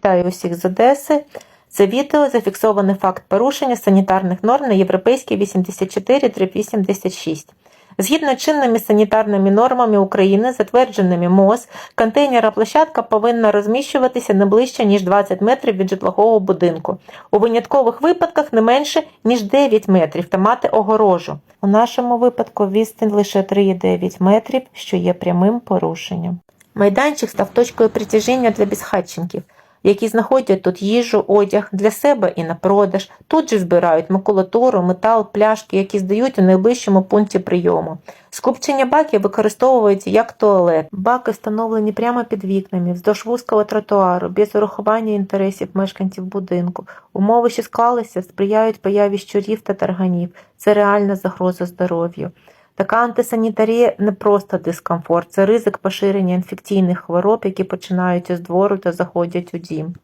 Вітаю усіх з Одеси. Це відео зафіксований факт порушення санітарних норм на європейській 84-86. Згідно чинними санітарними нормами України, затвердженими МОЗ, контейнерна площадка повинна розміщуватися не ближче, ніж 20 метрів від житлового будинку. У виняткових випадках не менше, ніж 9 метрів та мати огорожу. У нашому випадку відстань лише 3,9 метрів, що є прямим порушенням. Майданчик став точкою притяжіння для безхатченків, які знаходять тут їжу, одяг для себе і на продаж. Тут же збирають макулатуру, метал, пляшки, які здають у найближчому пункті прийому. Скупчення баків використовується як туалет. Баки встановлені прямо під вікнами, вздовж вузького тротуару, без урахування інтересів мешканців будинку. Умови, що склалися, сприяють появі щурів та тарганів. Це реальна загроза здоров'ю. Така антисанітарія не просто дискомфорт, це ризик поширення інфекційних хвороб, які починаються з двору та заходять у дім.